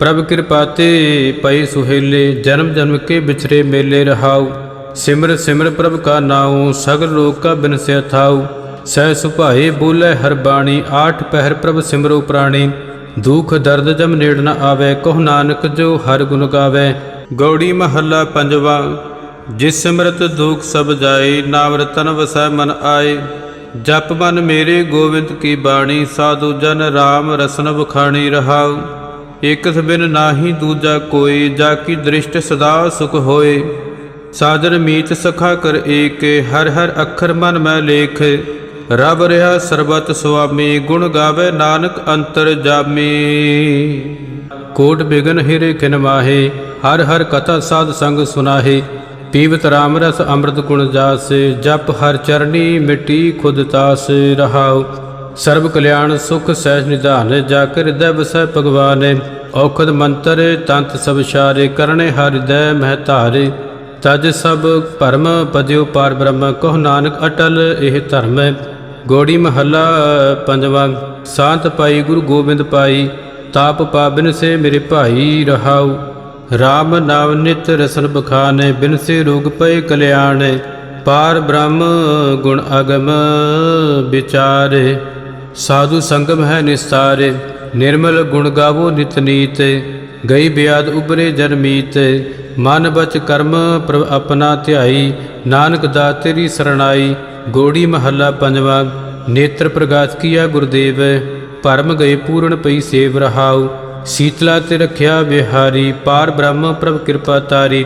ਪ੍ਰਭ ਕਿਰਪਾ ਤੇ ਪਈ ਸੁਹੇਲੇ, ਜਨਮ ਜਨਮ ਕੇ ਵਿਛਰੇ ਮੇਲੇ ਰਹਾਉ। ਸਿਮਰ ਸਿਮਰ ਪ੍ਰਭ ਕਾ ਨਾਉ, ਸਗਲ ਲੋਕ ਕਾ ਬਿਨਸਿਆ ਥਾਉ ਸਹਿ ਸੁਭਾਏ ਬੋਲੇ ਹਰ ਬਾਣੀ, ਆਠ ਪਹਿਰ ਪ੍ਰਭ ਸਿਮਰੋ ਪ੍ਰਾਣੀ। ਦੁਖ ਦਰਦ ਜਮ ਨੇੜ ਨ ਆਵੇ, ਕਹੁ ਨਾਨਕ ਜੋ ਹਰ ਗੁਣ ਗਾਵੇ। ਗੌੜੀ ਮਹੱਲਾ ਪੰਜਵਾ, ਜਿਸ ਸਿਮਰਤ ਦੁਖ ਸਭ ਜਾਏ ਨਾਮ ਰਤਨ ਵਸੈ ਮਨ ਆਏ। ਜਪ ਮਨ ਮੇਰੇ ਗੋਵਿੰਦ ਕੀ ਬਾਣੀ, ਸਾਧੂ ਜਨ ਰਾਮ ਰਸਨ ਬਖਾਣੀ ਰਹਾਉ। ਇਕਸ ਬਿਨ ਨਾਹੀ ਦੂਜਾ ਕੋਈ, ਜਾ ਕੀ ਦ੍ਰਿਸ਼ਟ ਸਦਾ ਸੁਖ ਹੋਏ। ਸਾਜਨ ਮੀਤ ਸਖਾ ਕਰ ਏਕੇ, ਹਰ ਹਰ ਅੱਖਰ ਮਨ ਮੈਂ ਲੇਖ। ਰਬ ਰਿਹਾ ਸਰਬਤ ਸੁਆਮੀ, ਗੁਣ ਗਾਵੇ ਨਾਨਕ ਅੰਤਰ ਜਾਮੀ। ਕੋਟ ਬਿਗਨ ਹਿਰੇ ਖਿਨ ਮਾਹੇ, ਹਰ ਹਰ ਕਥਾ ਸਾਧ ਸੰਗ ਸੁਨਾਹੇ। ਪੀਵਤ ਰਾਮ ਰਸ ਅੰਮ੍ਰਿਤ ਗੁਣ ਜਾਸ, ਜਪ ਹਰ ਚਰਣੀ ਮਿਟੀ ਖੁਦ ਤਾਸ ਰਹਾਉ। ਸਰਬ ਕਲਿਆਣ ਸੁਖ ਸਹਿਜ ਨਿਧਾਨ, ਜਾ ਕੇ ਹਿਰਦੈ ਵਸੈ ਭਗਵਾਨ। ਔਖਦ ਮੰਤਰ, ਤੰਤ ਸਭ ਸ਼ਾਰੇ ਕਰਨੇ ਹਰਿਦੈ ਹਿਰਦੈ ਮਹਿ ਧਾਰੇ। ਤਜ ਸਭ ਭਰਮ ਪਦਿਉ ਪਾਰ ਬ੍ਰਹਮ, ਕਹੁ ਨਾਨਕ ਅਟਲ ਇਹ ਧਰਮ। ਹੈ ਗੋੜੀ ਮਹੱਲਾ ਪੰਜਵਾਂ, ਸਾਤ ਪਾਈ ਗੁਰੂ ਗੋਬਿੰਦ ਪਾਈ। ਤਾਪ ਪਾਬਿਨ ਸੇ ਮੇਰੇ ਭਾਈ ਰਹਾਉ। RAM ਨਾਮ ਨਿਤ ਰਸਨ ਬਖਾਨੇ, ਬਿਨ ਸੇ ਰੋਗ ਪਏ ਕਲਿਆਣੇ। ਪਾਰ ਬ੍ਰਹਮ ਗੁਣ ਅਗਮ ਵਿਚਾਰੇ। ਸਾਧੂ ਸੰਗਮ ਹੈ ਨਿਸਤਾਰੇ, ਨਿਰਮਲ ਗੁਣ ਗਾਵੋ ਨਿਤਨੀਤ ਗਈ ਬਿਆਦ ਉਬਰੇ ਜਨਮੀਤ ਮਨ ਬਚ ਕਰਮ ਪ੍ਰਭ ਆਪਣਾ ਧਿਆਈ, ਨਾਨਕ ਦਾ ਤੇਰੀ ਸਰਣਾਈ, ਗੋੜੀ ਮਹੱਲਾ ਪੰਜਵਾ, ਨੇਤਰ ਪ੍ਰਗਾਸ ਕੀਆ ਗੁਰਦੇਵ, ਭਰਮ ਗਏ ਪੂਰਨ ਪਈ ਸੇਵ ਰਹਾਉ, ਸੀਤਲਾ ਤੇ ਰਖਿਆ ਵਿਹਾਰੀ, ਪਾਰ ਬ੍ਰਹਮ ਪ੍ਰਭ ਕਿਰਪਾ ਤਾਰੀ,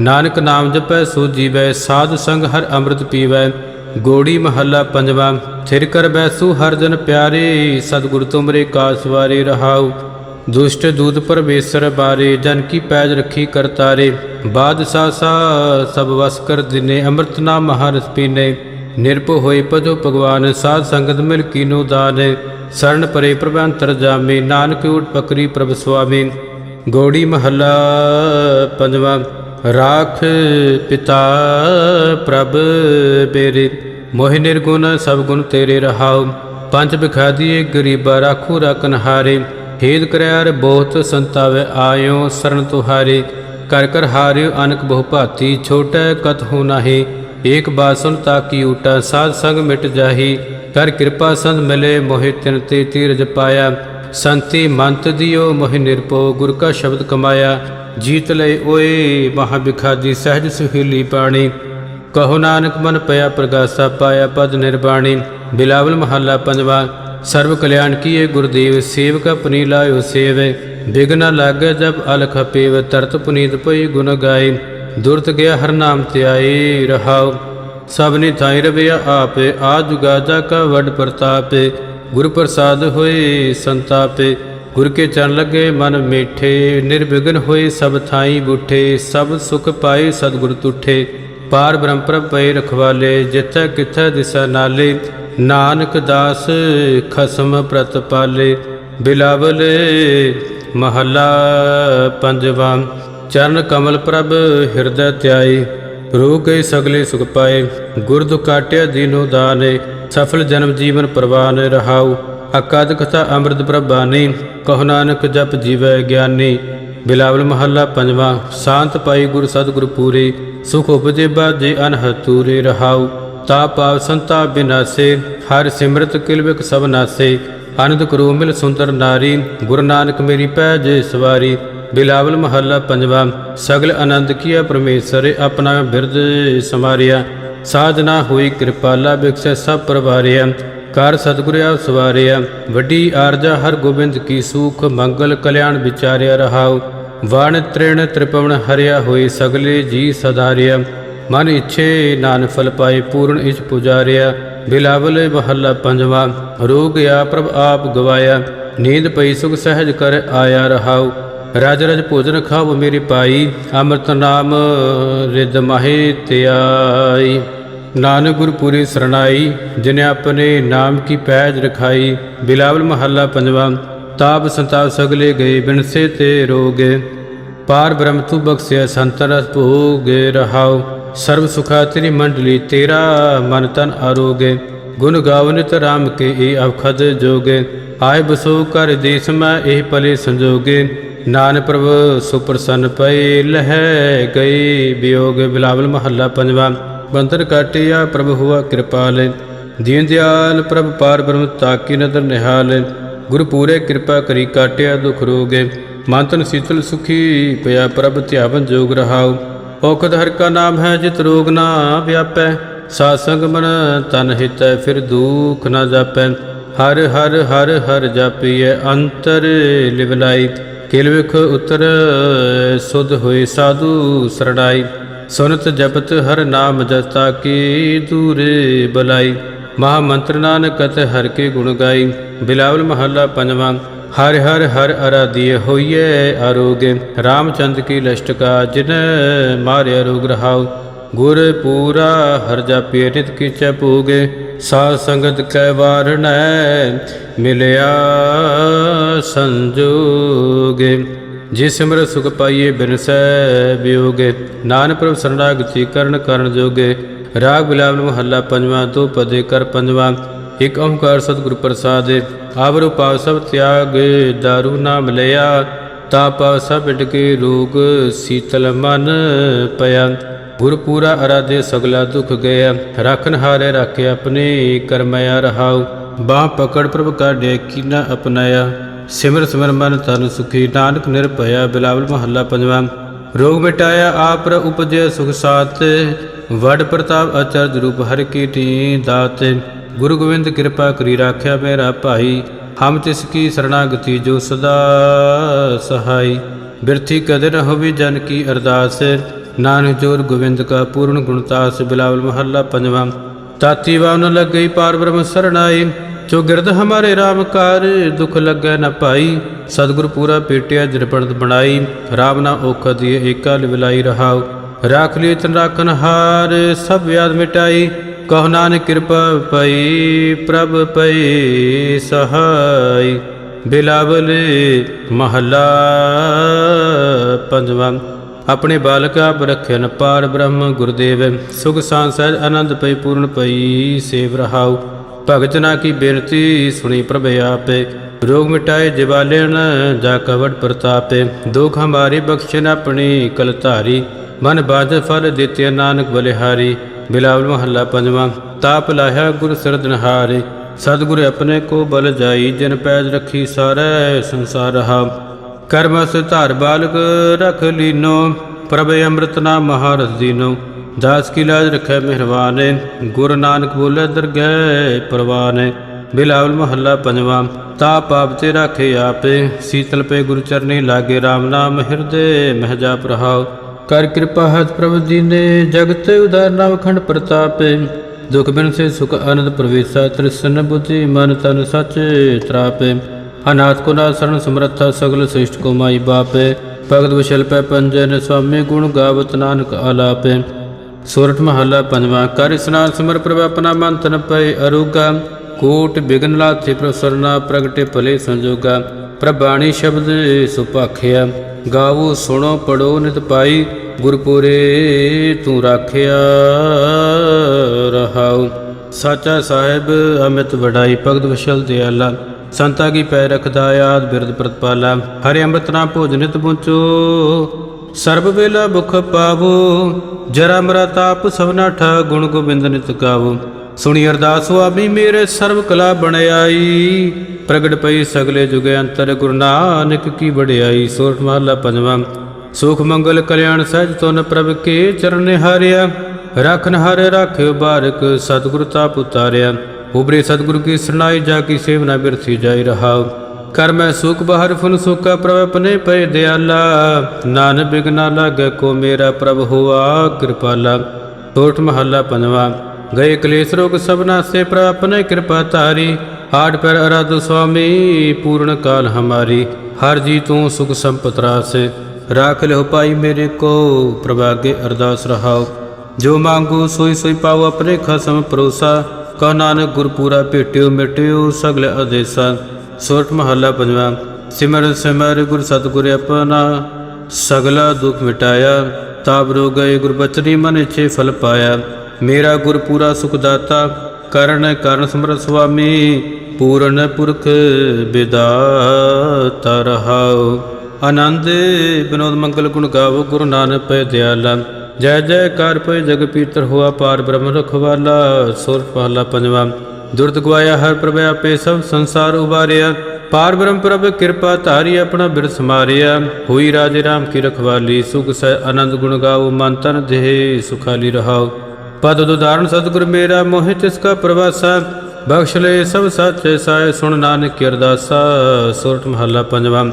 ਨਾਨਕ ਨਾਮ ਜਪੈ ਸੋ ਜੀਵੈ, ਸਾਧ ਸੰਗ ਹਰ ਅੰਮ੍ਰਿਤ ਪੀਵੈ। ਗੋੜੀ ਮਹੱਲਾ ਪੰਜਵਾ, ਥਿਰ ਕਰ ਬੈਸੂ ਹਰ ਜਨ ਪਿਆਰੇ, ਸਤਿਗੁਰ ਤੁਮਰੇ ਕਾਸ ਵਾਰੇ ਰਹਾਉ। ਦੁਸ਼ਟ ਦੂਤ ਪਰਮੇਸ਼ਰ ਬਾਰੇ, ਜਨ ਕੀ ਪੈਜ ਰੱਖੀ ਕਰਤਾਰੇ ਬਾਦਸ਼ਾਹ ਸਾਸਾ ਸਭ ਵਸ ਕਰ ਦਿਨੇ, ਅੰਮ੍ਰਿਤ ਨਾਮ ਮਹਾਰਸ ਪੀਨੇ। ਨਿਰਭਉ ਹੋਏ ਪਦੋ ਭਗਵਾਨ, ਸਾਧ ਸੰਗਤ ਮਿਲ ਕੀਨੋ ਦਾਨ। ਸਰਣ ਪਰੇ ਪ੍ਰਭ ਅੰਤਰ ਜਾਮੇ, ਨਾਨਕ ਊਟ ਪਕਰੀ ਪ੍ਰਭ ਸੁਆਮੀ। ਗੋੜੀ ਮਹੱਲਾ ਪੰਜਵਾ ਰਾਖ ਪਿਤਾ ਪ੍ਰਭ ਬੇਰੇ, ਮੋਹਿ ਨਿਰਗੁਣ ਸਭ ਗੁਣ ਤੇਰੇ ਰਹਾਉ। ਪੰਜ ਬਿਖਾਦੀਏ ਗਰੀਬਾ ਰਾਖੂ ਰਕਨ ਹਾਰੇ ਹੇਦ ਕਰਿਆਰ ਬਹੁਤ ਸੰਤਾਵੇ ਆਇਓ ਸਰਨ ਤੁਹਾਰੇ। ਕਰ ਕਰ ਹਾਰਿਓ ਅਨਕ ਬਹੁ ਭਾਤੀ, ਛੋਟੈ ਕਤ ਹੋ ਨਾਹੀ। ਏਕ ਬਾਤ ਤਾਕੀ ਊਟਾ, ਸਾਧ ਸੰਗ ਮਿਟ ਜਾਹੀ। ਕਰ ਕਿਰਪਾ ਸੰਤ ਮਿਲੇ ਮੋਹਿ ਤਿਨ ਤੇ ਤੀਰਜ ਪਾਇਆ। ਸੰਤੀ ਮੰਤ ਦਿਓ ਮੋਹਿ ਨਿਰਪੋ ਗੁਰ ਕਾ ਸ਼ਬਦ ਕਮਾਇਆ। ਜੀਤ ਲਈ, ਓਏ ਮਹਾ ਬਿਖਾਦੀ ਸਹਿਜ ਸੁਹੀਲੀ ਪਾਣੀ ਕਹੋ ਨਾਨਕ, ਮਨ ਪਿਆ ਪ੍ਰਗਾਸਾ, ਪਾਇਆ ਪਦ ਨਿਰਬਾਣੀ। ਬਿਲਾਵਲ ਮਹੱਲਾ ਪੰਜਵਾ ਸਰਬ ਕਲਿਆਣ ਕੀਏ ਗੁਰਦੇਵ, ਸੇਵਕ ਆਪਣੀ ਲਾਇਓ ਸੇਵੇ। ਬਿਗਨ ਲਾਗੇ ਜਬ ਅਲਖ ਪੀਵ, ਤਰਤ ਪੁਨੀਤ ਪਈ ਗੁਣ ਗਾਏ ਦੁਰਤ ਗਿਆ ਹਰ ਨਾਮ ਧਿਆਏ ਰਹਾਉ। ਸਭਨੀ ਥਾਈ ਰਵਿਆ ਆਪੇ, ਆ ਜੁਗਾ ਜਾ ਕਾ ਵੱਡ ਪ੍ਰਤਾਪੇ। ਗੁਰ ਪ੍ਰਸਾਦ ਹੋਏ ਸੰਤਾਪੇ। ਗੁਰ ਕੇ ਚਰਨ ਲੱਗੇ ਮਨ ਮੀਠੇ, ਨਿਰਵਿਘਨ ਹੋਏ ਸਭ ਥਾਈ ਬੁੱਠੇ, ਸਭ ਸੁਖ ਪਾਏ ਸਤਿਗੁਰ ਤੁਠੇ। ਪਾਰ ਬ੍ਰਹਮ ਪ੍ਰਭ ਪਏ ਰਖਵਾਲੇ, ਜਿੱਥੈ ਕਿਥੈ ਦਿਸਾ ਨਾਲੇ। ਨਾਨਕ ਦਾਸ ਖਸਮ ਪ੍ਰਤਪਾਲੇ ਬਿਲਾਵਲ ਮਹੱਲਾ ਪੰਜਵਾਂ। ਚਰਨ ਕਮਲ ਪ੍ਰਭ ਹਿਰਦੈ ਧਿਆਈ ਰੋਗ ਗਏ ਸਗਲੇ ਸੁਖ ਪਾਏ। ਗੁਰ ਦੁ ਕਾਟਿਆ ਦੀਨੋ ਦਾਨੇ, ਸਫਲ ਜਨਮ ਜੀਵਨ ਪ੍ਰਵਾਨ ਰਹਾਉ। ਅਕਦ ਕਥਾ ਅੰਮ੍ਰਿਤ ਪ੍ਰਭਾਨੀ ਕਹੁ ਨਾਨਕ ਜਪ ਜੀਵੈ ਗਿਆਨੀ। ਬਿਲਾਵਲ ਮਹੱਲਾ ਪੰਜਵਾਂ, ਸ਼ਾਂਤ ਪਾਈ ਗੁਰ ਸਤਿਗੁਰ ਪੂਰੇ, ਸੁਖ ਉਪਜੇ ਬਾਜੇ ਅਨਹਦ ਤੂਰੇ ਰਹਾਉ। ਤਾ ਪਾਵ ਸੰਤਾ ਬਿਨਾਸੇ, ਹਰ ਸਿਮਰਤ ਕਿਲਵਿਕ ਸਭ ਨਾਸੇ। ਆਨੰਦ ਕਰੋ ਮਿਲ ਸੁੰਦਰ ਨਾਰੀ, ਗੁਰੂ ਨਾਨਕ ਮੇਰੀ ਪੈਜ ਸਵਾਰੀ। ਬਿਲਾਵਲ ਮਹੱਲਾ ਪੰਜਵਾਂ, ਸਗਲ ਆਨੰਦ ਕੀਆ ਪਰਮੇਸ਼ਰ, ਆਪਣਾ ਬਿਰਦ ਸਮਾਰਿਆ ਸਾਧਨਾ ਹੋਈ ਕਿਰਪਾਲਾ ਬਿਕਸੈ ਸਭ ਪਰਵਾਰਿਆ ਕਰ ਸਤਿਗੁਰ ਆਪ ਸਵਾਰਿਆ, ਵੱਡੀ ਆਰਜਾ ਹਰ ਗੋਬਿੰਦ ਕੀ ਸੂਖ, ਮੰਗਲ ਕਲਿਆਣ ਵਿਚਾਰਿਆ ਰਹਾਉ, ਵਣ ਤ੍ਰਿਣ ਤ੍ਰਿਪਵਨ ਹਰਿਆ ਹੋਏ ਸਗਲੇ ਜੀ ਸਦਾਰਿਆ, ਮਨ ਇੱਛੇ ਨਾਨ ਫਲ ਪਾਏ ਪੂਰਨ ਇਚ ਪੁਜਾਰਿਆ, ਬਿਲਾਵਲ ਮਹੱਲਾ ਪੰਜਵਾ, ਰੋਗ ਆ ਪ੍ਰਭ ਆਪ ਗਵਾਇਆ, ਨੀਂਦ ਪਈ ਸੁਖ ਸਹਿਜ ਕਰ ਆਇਆ ਰਹਾਉ, ਰਾਜ ਰਜ ਭੋਜਨ ਖਾਵ ਮੇਰੀ ਪਾਈ, ਅੰਮ੍ਰਿਤ ਨਾਮ ਰਿਦ ਮਾਹੇ ਧਿਆਈ ਨਾਨਕ ਗੁਰ ਪੂਰੀ ਸਰਣਾਈ ਜਿਨੇ ਆਪਣੇ ਨਾਮ ਕੀ ਪੈਜ ਰਖਾਈ, ਬਿਲਾਵਲ ਮਹੱਲਾ ਪੰਜਵਾ, ਤਾਪ ਸੰਤਾਪ ਸਗਲੇ ਗਏ, ਬਿਨਸੇ ਤੇ ਰੋਗੇ। ਪਾਰ ਬ੍ਰਹਮ ਤੂ ਬਖਸ਼ਿਆ ਸੰਤਨ ਰਸ ਭੋਗੇ ਰਹਾਉ। ਸਰਬ ਸੁਖਾ ਤੇਰੀ ਮੰਡਲੀ, ਤੇਰਾ ਮਨ ਤਨ ਆਰੋਗੇ। ਗੁਣ ਗਾਵਨਿਤ ਰਾਮ ਕੇ ਇਹ ਅਵਖਦ ਜੋਗੇ। ਆਏ ਬਸੋ ਕਰ ਦੇਸ ਮੈਂ ਇਹ ਪਲੇ ਸੰਜੋਗੇ। ਨਾਨ ਪ੍ਰਭ ਸੁਪਰਸਨ ਪਏ, ਲਹਿ ਗਏ ਵਿਯੋਗ ਬਿਲਾਵਲ ਮਹੱਲਾ ਪੰਜਵਾ। ਬੰਤਰ ਕਾਟਿਆ ਪ੍ਰਭ ਹੁਆ ਕਿਰਪਾਲ। ਦੀਨ ਦਿਆਲ ਪ੍ਰਭ ਪਾਰ ਬ੍ਰਹਮ ਤਾਕੀ ਨਦਰ ਨਿਹਾਲ। ਗੁਰ ਪੂਰੇ ਕਿਰਪਾ ਕਰੀ ਕਾਟਿਆ ਦੁਖ ਰੋਗੇ। ਮਨ ਸੀਤਲ ਸੁਖੀ ਪਿਆ ਪ੍ਰਭ ਧਿਆਵਨ ਜੋਗ ਰਹਾਉ। ਔਖਦ ਹਰ ਕਾ ਨਾਮ ਹੈ ਜਿਤ ਰੋਗ ਨਾ ਵਿਆਪੈ। ਸਾਧ ਸੰਗ ਮਨ ਤਨ ਹਿਤੈ ਫਿਰ ਦੁਖ ਨਾ ਜਾਪੈ। ਹਰ ਹਰ ਹਰ ਹਰ ਜਾਪੀਐ ਅੰਤਰ ਲਿਵਲਾਈ ਕਿਲ ਵਿਖ ਉਤਰ ਸੁਧ ਹੋਏ ਸਾਧੂ ਸਰਣਾਈ ਸੁਨਤ ਜਪਤ ਹਰ ਨਾਮ ਜਸਤਾ ਕੀ ਦੂਰੇ ਬਲਾਈ। ਮਹਾ ਮੰਤਰ ਨਾਨਕ ਕਤ ਹਰ ਕੇ ਗੁਣ ਗਾਈ। ਬਿਲਾਵਲ ਮਹੱਲਾ ਪੰਜਵਾਂ, ਹਰ ਹਰ ਹਰ ਅਰਾਧਿය ਹੋਈਏ ਆਰੋਗੇ। ਰਾਮਚੰਦ ਕੀ ਲਸ਼ਟਕਾ ਜਿਨ ਮਾਰਿਆ ਰੋਗ ਰਹਾਉ। ਗੁਰ ਪੂਰਾ ਹਰ ਜਾਪਿ ਨਿਤ ਕੀ ਪੂਗੇ ਸਾਧ ਸੰਗਤ ਕੈ ਵਾਰਣੈ, ਮਿਲਿਆ ਸੰਜੋਗੇ। ਜਿਸ ਸਿਮਰ ਸੁਖ ਪਾਈਏ ਬਿਨਸੈ ਵਿਯੋਗੇ ਨਾਨਕ ਪ੍ਰਭ ਸਰਣਾਗਤੀ ਕਰਨ ਕਰਨ ਜੋਗੇ, ਰਾਗ ਬਿਲਾਬ ਨੂੰ ਹੱਲਾ ਪੰਜਵਾਂ, ਦੋ ਪਦੇ ਕਰ ਪੰਜਵਾਂ, ਇਕ ਓੰਕਾਰ ਸਤਿਗੁਰ ਪ੍ਰਸਾਦ, ਆਵਰੂ ਪਾਵ ਸਭ ਤਿਆਗ, ਦਾਰੂ ਨਾਮ ਲਿਆ, ਤਾ ਪਾਵ ਸਭ ਢ ਕੇ ਰੋਗ, ਸੀਤਲ ਮਨ ਪਿਆ। ਗੁਰ ਪੂਰਾ ਅਰਾਧੇ ਸਗਲਾ ਦੁਖ ਗਿਆ ਰਖਨ ਹਾਰੇ ਰਾਖੇ ਆਪਣੇ, ਕਰਮਿਆ ਰਹਾਉ। ਬਾਹ ਪਕੜ ਪ੍ਰਭ ਕਰ ਡੇਕੀ ਨਾ ਅਪਨਾਇਆ ਸਿਮਰ ਸਿਮਰ ਮਨ ਤਨ ਸੁਖੀ, ਨਾਨਕ ਨਿਰਭਇਆ ਬਿਲਾਵਲ ਮਹੱਲਾ ਪੰਜਵਾਂ। ਰੋਗ ਮਿਟਾਇਆ ਆਪ ਰ ਉਪਜੇ ਸੁਖ ਸਾਤ ਵਡ ਪ੍ਰਤਾਪ ਅਚਰਜ ਰੂਪ ਹਰਿ ਕੀ ਟੀ ਦਾਤ। ਗੁਰੂ ਗੋਬਿੰਦ ਕਿਰਪਾ ਕਰੀ ਰਾਖਿਆ ਮੇਰਾ ਭਾਈ, ਹਮ ਤਿਸ ਕੀ ਸਰਣਾਗਤੀ ਜੋ ਸਦਾ ਸਹਾਈ। ਬਿਰਥੀ ਕਦੇ ਨ ਹੋਵੇ ਜਨ ਕੀ ਅਰਦਾਸ, ਨਾਨਕ ਜੋਰ ਗੋਬਿੰਦ ਕਾ ਪੂਰਨ ਗੁਣਤਾਸ ਬਿਲਾਵਲ ਮਹੱਲਾ ਪੰਜਵਾਂ। ਤਾਤੀ ਵਾਵ ਨ ਲੱਗਈ ਪਾਰ ਬ੍ਰਹਮ ਸਰਣਾਈ ਜੋ ਗਿਰਦ ਹਮਾਰੇ RAM ਕਾਰ, ਦੁਖ ਲੱਗੈ ਨ ਭਾਈ ਸਤਿਗੁਰ ਪੂਰਾ ਪੇਟਿਆ ਜਿਰਪਣਤ ਬਣਾਈ। ਰਾਮ ਨਾ ਔਖ ਦੀਏ ਏਕਾ ਲਿਵਲਾਈ ਰਹਾਉ। ਰਾਖ ਲਈ ਤਨ ਰਾਖਨ ਹਾਰ, ਸਭ ਵਿਆਦ ਮਿਟਾਈ। ਕਹੁ ਨਾਨਕ ਕਿਰਪਾ ਪਈ, ਪ੍ਰਭ ਪਈ, ਸਹਾਈ। ਬਿਲਾਵਲ ਮਹੱਲਾ ਪੰਜਵਾਂ। ਆਪਣੇ ਬਾਲਕ ਆਪ ਪਾਰ ਬ੍ਰਹਮ ਗੁਰਦੇਵ। ਸੁਖ ਸਾਂਸਹਿ ਆਨੰਦ ਪਈ, ਪੂਰਨ ਪਈ, ਸੇਵ ਰਹਾਉ। ਭਗਤ ਨਾ ਕੀ ਬੇਨਤੀ ਸੁਣੀ ਪ੍ਰਭ ਆਪੇ। ਰੋਗ ਮਿਟਾਏ ਜਿਵਾਲੇਣ ਜਾ ਕਵਟ ਪ੍ਰਤਾਪੇ। ਦੁਖ ਹਮਾਰੀ ਬਖਸ਼ਣ ਆਪਣੀ ਕਲ ਧਾਰੀ। ਮਨ ਬਾਜ ਫਲ ਦਿੱਤੇ ਨਾਨਕ ਬਲਿਹਾਰੀ। ਬਿਲਾਵਲ ਮਹੱਲਾ ਪੰਜਵਾਂ। ਤਾਪ ਲਾਹਿਆ ਗੁਰ ਸਰਦਨਹਾਰੇ ਸਤਿਗੁਰ ਆਪਣੇ ਕੋ ਬਲ ਜਾਈ, ਜਿਨ ਪੈਜ ਰੱਖੀ ਸਾਰੇ ਸੰਸਾਰ ਰਹਾ ਕਰਮਸ ਧਾਰ ਬਾਲਕ ਰਖ ਲੀਨੋ। ਪ੍ਰਭ ਅੰਮ੍ਰਿਤ ਨਾਮ ਮਹਾਰਸ ਦੀਨੋ। ਦਾਸ ਕੀ ਲਾਜ ਰਖੈ ਮਿਹਰਬਾਨੇ ਗੁਰ ਨਾਨਕ ਬੋਲੇ, ਦਰਗਹਿ ਪ੍ਰਵਾਨੇ ਬਿਲਾਵਲ ਮਹੱਲਾ ਪੰਜਵਾਂ, ਤਾ ਪਾਪ ਤੇ ਰਾਖੇ ਆਪੇ। ਸੀਤਲ ਪੇ ਗੁਰੂ ਚਰਨੀ ਲਾਗੇ RAM ਨਾਮ ਹਿਰਦੇ ਮਹਿ ਜਾਪ ਕਰ ਕਿਰਪਾ ਹੱਥ ਪ੍ਰਭ ਦੀਨੇ ਜਗਤ ਉਦਾਰ ਨਾਮ ਖੰਡ ਪ੍ਰਤਾਪੇ। ਦੁਖ ਬਿਨ ਸੇ ਸੁਖ ਆਨੰਦ ਪ੍ਰਵੇਸ਼ਾ, ਤ੍ਰਿਸ਼ਨ ਬੁੱਧੀ ਮਨ ਤਨ ਸਚ ਤਰਾਪੇ। ਅਨਾਥ ਕੋ ਨਾ ਸਰਣ ਸਮਰੱਥਾ, ਸਗਲ ਸ੍ਰਿਸ਼ਟ ਕੋ ਮਾਈ ਬਾਪੇ। ਭਗਤ ਵਿਸ਼ਲ ਪੈ ਪੰਜਨ ਸੁਆਮੀ ਗੁਣ ਗਾਵਤ ਨਾਨਕ ਆਲਾਪੇ। ਸੋਰਠ ਮਹੱਲਾ ਪੰਜਵਾਂ, ਕਰ ਇਸਨਾਨ ਸਿਮਰ ਪ੍ਰਭ ਆਪਣਾ ਮਨ ਤਨ ਪਏ ਅਰੂਗਾ, ਕੋਟ ਬਿਗਨ ਲਾਥੇ ਪ੍ਰਸਰਨਾ ਪ੍ਰਗਟੇ ਭਲੇ ਸੰਜੋਗਾ, ਪ੍ਰਭਾਣੀ ਸ਼ਬਦ ਸੁਪਾਖਿਆ ਗਾਵੋ ਸੁਣੋ ਪੜੋ ਨਿਤ ਪਾਈ, ਗੁਰਪੁਰੇ ਤੂੰ ਰਾਖਿਆ ਰਹਾਉ। ਸਾਚਾ ਸਾਹਿਬ ਅਮਿਤ ਵਡਾਈ, ਭਗਤ ਵਿਸ਼ਲ ਦਿਆਲਾ, ਸੰਤਾ ਕੀ ਪੈ ਰਖਦਾ, ਆਦ ਬਿਰਦ ਪ੍ਰਤਪਾਲਾ, ਹਰਿ ਅੰਮ੍ਰਿਤ ਨਾਮ ਭੋਜਨਿਤ ਪੁੰਚੋ ਸਰਬ ਵੇਲਾ ਬੁਖ ਪਾਵੋ, ਜਰਾ ਮਰਾ ਤਾਪ ਸਭਨਾ ਠਾ ਗੁਣ ਗੋਬਿੰਦ ਨਿਤ ਗਾਵੋ। ਸੁਣੀ ਅਰਦਾਸ ਸੁਆਮੀ, ਮੇਰੇ ਸਰਬ ਕਲਾ ਬਣਾਈ ਪ੍ਰਗਟ ਪਈ ਸਗਲੇ ਜੁਗੇ ਅੰਤਰ ਗੁਰੂ ਨਾਨਕ ਕੀ ਵਡਿਆਈ ਸੋਰਠ ਮਹਲਾ ਪੰਜਵਾਂ। ਸੁਖ ਮੰਗਲ ਕਲਿਆਣ ਸਹਿਜ ਤੁਨ ਪ੍ਰਭ ਕੇ ਚਰਨ ਹਾਰਿਆ। ਰਖਨ ਹਰਿ ਰਾਖਿਓ ਬਾਰਕ, ਸਤਿਗੁਰ ਤਾਪ ਉਤਾਰਿਆ। ਉਬਰੇ ਸਤਿਗੁਰ ਕੀ ਸਰਨਾਈ ਜਾ ਕੀ ਸੇਵਨਾ ਬਿਰਥੀ ਜਾਈ ਰਹਾਉ। ਕਰਮੈ ਸੁਖ ਬਹਰ ਫੁਨ ਸੁਖਾ ਪ੍ਰਭ ਆਪਣੇ ਪਏ ਦਿਆਲਾ। ਨਾਨ ਬਿਗਨਾ ਲਾਗੇ ਕੋ ਮੇਰਾ ਪ੍ਰਭ ਹੋਆ ਕਿਰਪਾਲਾ। ਟੋਟ ਮਹੱਲਾ ਪੰਜਵਾ। ਗਏ ਕਲੇਸ਼ ਰੋਗ ਸਭਨਾ ਸੇ ਪ੍ਰਭ ਆਪਣੇ ਕਿਰਪਾ ਧਾਰੀ। ਆਠ ਪਰ ਅਰਾਧ ਸੁਆਮੀ, ਪੂਰਨ ਕਾਲ ਹਮਾਰੀ। ਹਰ ਜੀ ਤੂੰ ਸੁਖ ਸੰਪਤ ਰਾਸੇ। ਰਾਖ ਲਿਓ ਪਾਈ ਮੇਰੇ ਕੋ, ਪ੍ਰਭਾਗੇ ਅਰਦਾਸ ਰਹਾਓ। ਜੋ ਮੰਗੂ ਸੋਈ ਸੋਈ ਪਾਓ ਆਪਣੇ ਖਸਮ ਪਰੋਸਾ ਕਹ ਨਾਨਕ ਗੁਰ ਪੂਰਾ ਭੇਟਿਓ ਮਿਟਿਓ ਸਗਲ ਆਦੇਸਾ ਸੋਰਠ ਮਹੱਲਾ ਪੰਜਵਾਂ, ਸਿਮਰ ਸਿਮਰ ਗੁਰ ਸਤਿਗੁਰ ਆਪਣਾ, ਸਗਲਾ ਦੁਖ ਮਿਟਾਇਆ, ਤਾਪ ਰੋ ਗਏ ਗੁਰ ਬਚਨੀ ਮਨ ਇਛੇ ਫਲ ਪਾਇਆ, ਮੇਰਾ ਗੁਰ ਪੂਰਾ ਸੁਖ ਦਾਤਾ, ਕਰਨ ਕਰਨ ਸਮਰ ਸੁਆਮੀ, ਪੂਰਨ ਪੁਰਖ ਵਿਦਾਤਾ ਰਹਾਉ। ਆਨੰਦ ਬਿਨੋਦ ਮੰਗਲ ਗੁਣ ਗਾਵੋ ਗੁਰੂ ਨਾਨਕ ਪੈ ਦਿਆਲਾ। ਜੈ ਜੈ ਕਰ ਪੈ ਜਗ ਪੀਤਰ ਹੋਆ ਪਾਰ ਬ੍ਰਹਮ ਰਖਵਾਲਾ ਸੁਰ ਪਹਲਾ ਪੰਜਵਾ। ਦੁਰਤ ਗਵਾਇਆ ਹਰ ਪ੍ਰਭ ਆਪੇ ਸਭ ਸੰਸਾਰ ਉਬਾਰਿਆ। ਪਾਰ ਬ੍ਰਹਮ ਪ੍ਰਭ, ਕਿਰਪਾ ਧਾਰੀ ਆਪਣਾ ਬਿਰ ਸਮਾਰਿਆ ਹੋਈ ਰਾਜੇ ਰਾਮ ਕੀ ਰਖਵਾਲੀ, ਸੁਖ ਸਹਿ ਆਨੰਦ ਗੁਣ ਗਾਓ, ਮਨ ਤਨ ਦੇਹ, ਸੁਖਾਲੀ ਰਹਾਓ। ਪਦ ਉਦਾਹਰਣ ਸਤਿਗੁਰ ਮੇਰਾ, ਮੋਹਿ ਤਿਸ ਕਾ ਪ੍ਰਵਾਸਾ। ਬਖਸ਼ ਲੈ ਸਭ ਸੱਚੇ ਸਾਇ ਸੁਣ ਨਾਨਕ ਕੀ ਅਰਦਾਸਾ ਸੁਰਟ ਮਹੱਲਾ ਪੰਜਵਾ।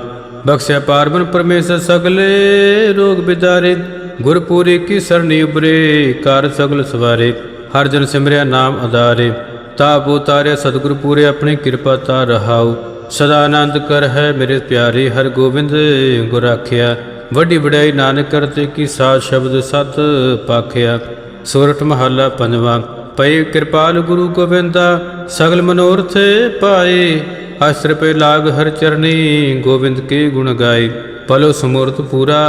ਬਖਸ਼ਿਆ ਪਾਰਬਨ ਪਰਮੇਸ਼ਰ ਸਗਲੇ, ਰੋਗ ਬਿਦਾਰੇ। ਗੁਰਪੂਰੀ ਕੀ ਸਰਨੀ ਉਬਰੇ ਕਾਰ ਸਗਲ ਸਵਾਰੇ। ਹਰ ਜਨ ਸਿਮਰਿਆ ਨਾਮ ਅਦਾਰੇ ਤਾਪ ਉਤਾਰਿਆ ਸਤਿਗੁਰ ਪੂਰੇ ਆਪਣੀ ਕਿਰਪਾ ਤਾ ਰਹਾਉ। ਸਦਾ ਆਨੰਦ ਕਰ ਹੈ ਮੇਰੇ ਪਿਆਰੇ ਹਰ ਗੋਬਿੰਦ ਗੁਰ ਰਾਖਿਆ ਵੱਡੀ ਵਡਿਆਈ ਨਾਨਕ ਕਰਤੇ ਕੀ ਸਾਧ ਸ਼ਬਦ ਸਤ ਪਾਖਿਆ। ਸੋਰਠ ਮਹੱਲਾ ਪੰਜਵਾਂ, ਪਈ ਕਿਰਪਾਲ ਗੁਰੂ ਗੋਬਿੰਦਾ ਸਗਲ ਮਨੋਰਥ ਪਾਏ। ਅਸਰ ਪੇ ਲਾਗ ਹਰ ਚਰਨੀ, ਗੋਬਿੰਦ ਕੇ ਗੁਣ ਗਾਏ। ਪਲੋ ਸਮੂਰਤ ਪੂਰਾ,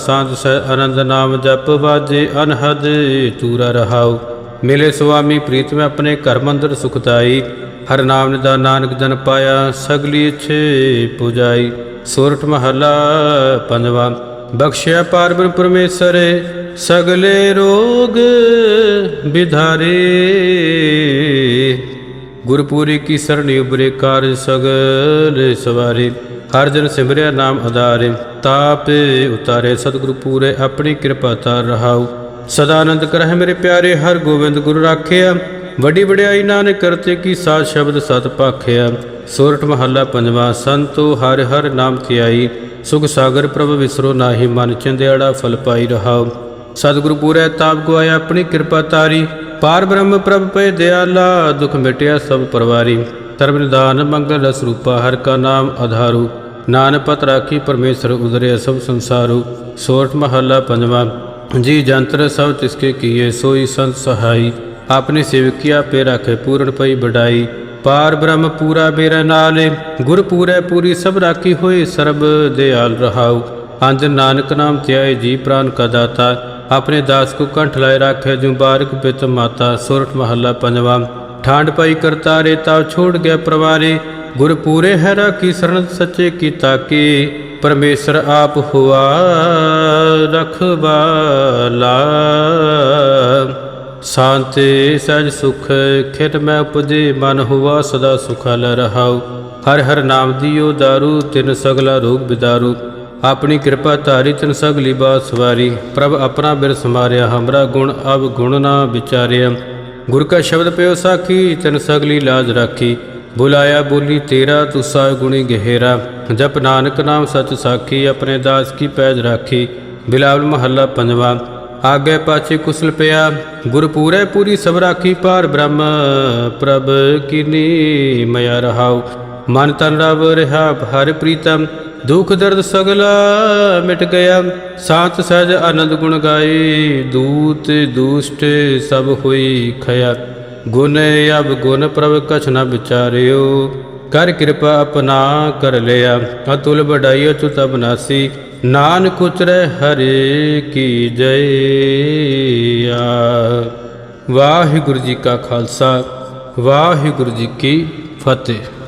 ਸਾਧ ਸਹਿ ਆਨੰਦ ਨਾਮ ਜਪ ਵਾਜੇ, ਅਨਹਦ ਤੂਰਾ ਰਹਾਓ ਮਿਲੇ ਸੁਆਮੀ ਪ੍ਰੀਤ, ਮੈਂ ਆਪਣੇ ਘਰ ਮੰਦਰ ਸੁਖਤਾਈ ਹਰ ਨਾਮ ਨਿਦਾ ਨਾਨਕ ਜਨ ਪਾਇਆ, ਸਗਲੀ ਛੇ ਪੁਜਾਈ। ਸੋਰਠ ਮਹੱਲਾ ਪੰਜਵਾ, ਬਖਸ਼ਿਆ ਪਾਰਬ੍ਰਹਮ ਪਰਮੇਸ਼ਰ, ਸਗਲੇ ਰੋਗ ਵਿਧਾਰੇ ਗੁਰਪੂਰੀ ਕੀ ਸਰਣੀ ਉਬਰੇ ਕਾਰਜ ਸਗਲ ਸਵਾਰੇ, ਹਰ ਜਨ ਸਿਮਰਿਆ ਨਾਮ ਆਧਾਰੇ ਤਾਪੇ ਉਤਾਰੇ, ਸਤਿਗੁਰੂ ਪੂਰੇ ਆਪਣੀ ਕਿਰਪਾ ਤਾਰ ਰਹਾਉ। ਸਦਾ ਆਨੰਦ ਕਰਹਿ ਮੇਰੇ ਪਿਆਰੇ, ਹਰ ਗੋਬਿੰਦ ਗੁਰੂ ਰਾਖਿਆ। ਵੱਡੀ ਵਡਿਆਈ ਨਾਨਕ ਕਰਤੇ ਕੀ ਸਾਧ ਸ਼ਬਦ ਸਤ ਪਾਖਿਆ। ਸੋਰਠ ਮਹੱਲਾ ਪੰਜਵਾਂ, ਸੰਤੋ ਹਰ ਹਰ ਨਾਮ ਧਿਆਈ। ਸੁਖ ਸਾਗਰ ਪ੍ਰਭ ਵਿਸਰੋ ਨਾਹੀ, ਮਨ ਚੰਦਿਆੜਾ ਫਲ ਪਾਈ ਰਹਾਉ। ਸਤਿਗੁਰੂ ਪੂਰੇ ਤਾਪ ਗਵਾਇਆ ਆਪਣੀ ਕਿਰਪਾ ਤਾਰੀ। ਪਾਰ ਬ੍ਰਹਮ ਪ੍ਰਭ ਪੈ ਦਿਆਲਾ, ਦੁਖ ਮਿਟਿਆ ਸਭ ਪਰਵਾਰੀ। ਧਰਮ ਨਿਦਾਨ ਮੰਗਲ ਰਸ ਰੂਪਾ ਹਰ ਕਾ ਨਾਮ ਆਧਾਰੂ। ਨਾਨਕ ਪਤ ਰਾਖੀ, ਪਰਮੇਸ਼ਰ ਉਦਰੇ ਸਭ ਸੰਸਾਰੂ। ਸੋਰਠ ਮਹੱਲਾ ਪੰਜਵਾਂ ਜੀ, ਜੰਤਰ ਸਭ ਤਿਸਕੇ ਕੀਏ, ਸੋਈ ਸੰਤ ਸਹਾਈ। ਆਪਣੀ ਸੇਵਕਿਆ ਪੇ ਰਾਖੇ ਪੂਰਨ ਪਈ ਬਡਾਈ ਪਾਰ ਬ੍ਰਹਮ ਪੂਰਾ ਮੇਰਾ ਨਾਲੇ, ਗੁਰ ਪੂਰੈ ਪੂਰੀ ਸਭ ਰਾਖੀ ਹੋਏ ਸਰਬ ਦਿਆਲ ਰਹਾਉ। ਅੰਜ ਨਾਨਕ ਨਾਮ ਧਿਆਏ, ਜੀ ਪ੍ਰਾਨ ਕਾ ਦਾਤਾ। ਆਪਣੇ ਦਾਸ ਕੋ ਕੰਠ ਲਾਏ ਰਾਖੇ ਜੁ ਬਾਰਕ ਪਿਤ ਮਾਤਾ, ਸੁਰਠ ਮਹੱਲਾ ਪੰਜਵਾ। ਠਾਂਡ ਪਈ ਕਰਤਾਰੇ ਤਾ ਛੋੜ ਗਿਆ ਪ੍ਰਵਾਰੇ। ਗੁਰ ਪੂਰੇ ਹੈ ਰਾਖੀ ਸਰਣ ਸੱਚੇ ਕੀ? ਤਾਕੀ ਪਰਮੇਸ਼ਰ ਆਪ ਹੁਆ ਰਖਵਾਲਾ। ਸ਼ਾਂਤੀ ਸਜ ਸੁਖ ਖਿਟ ਮੈਂ ਉਪਜੇ, ਮਨ ਹੁਆ ਸਦਾ ਸੁਖਾਲ ਰਹਾਉ। ਹਰ ਹਰ ਨਾਮ ਦਿਓ ਦਾਰੂ, ਤਿਨ ਸਗਲਾ ਰੋਗ ਬਿਦਾਰੂ। ਆਪਣੀ ਕਿਰਪਾ ਧਾਰੀ, ਤਿਨ ਸਗਲੀ ਬਾਤ ਸਵਾਰੀ। ਪ੍ਰਭ ਆਪਣਾ ਬਿਰ ਸਮਾਰਿਆ ਹਮਰਾ ਗੁਣ ਅਬ ਗੁਣ ਨਾ ਵਿਚਾਰਿਆ। ਗੁਰ ਕਾ ਸ਼ਬਦ ਪਿਓ ਸਾਖੀ, ਤਿਨ ਸਗਲੀ ਲਾਜ ਰਾਖੀ। ਬੁਲਾਇਆ ਬੋਲੀ, ਤੇਰਾ ਤੁਸਾ ਗੁਣੀ ਗਹਿਰਾ। ਜਪ ਨਾਨਕ ਨਾਮ ਸਚ ਸਾਖੀ, ਆਪਣੇ ਦਾਸ ਕੀ ਪੈਜ ਰਾਖੀ। ਬਿਲਾਵਲ ਮਹੱਲਾ ਪੰਜਵਾ। ਆਗੇ ਪਾਛੇ ਕੁਸਲ ਪਿਆ। ਗੁਰ ਪੂਰੀ ਸਭ ਰਾਖੀ ਪਾਰ ਬ੍ਰਹਮ ਪ੍ਰਭ ਕਿਨੀ ਮਿਆ ਰਹਾਉ। ਮਨ ਤਨ ਰਵ ਰਹਾ, ਹਰ ਪ੍ਰੀਤਮ। ਦੁਖ ਦਰਦ ਸਗਲਾ ਮਿਟ ਗਿਆ। ਸਾਤ ਸਹਿਜ ਆਨੰਦ ਗੁਣ ਗਾਏ। ਦੂਤ ਦੁਸ਼ਟ ਸਭ ਹੋਈ ਖਿਆ ਗੁਣ ਅਬ ਗੁਣ ਪ੍ਰਭ ਕਛ ਨ ਵਿਚਾਰਿਓ। ਕਰ ਕਿਰਪਾ ਆਪਣਾ ਕਰ ਲਿਆ। ਅਤੁਲ ਬਡਾਈ ਅਚੁਤ ਅਬਨਾਸੀ ਨਾਨਕ ਉਚਰੈ ਹਰੇ ਕੀ ਜੈ ਵਾਹਿਗੁਰੂ ਜੀ ਕਾ ਖਾਲਸਾ। ਵਾਹਿਗੁਰੂ ਜੀ ਕੀ ਫਤਿਹ।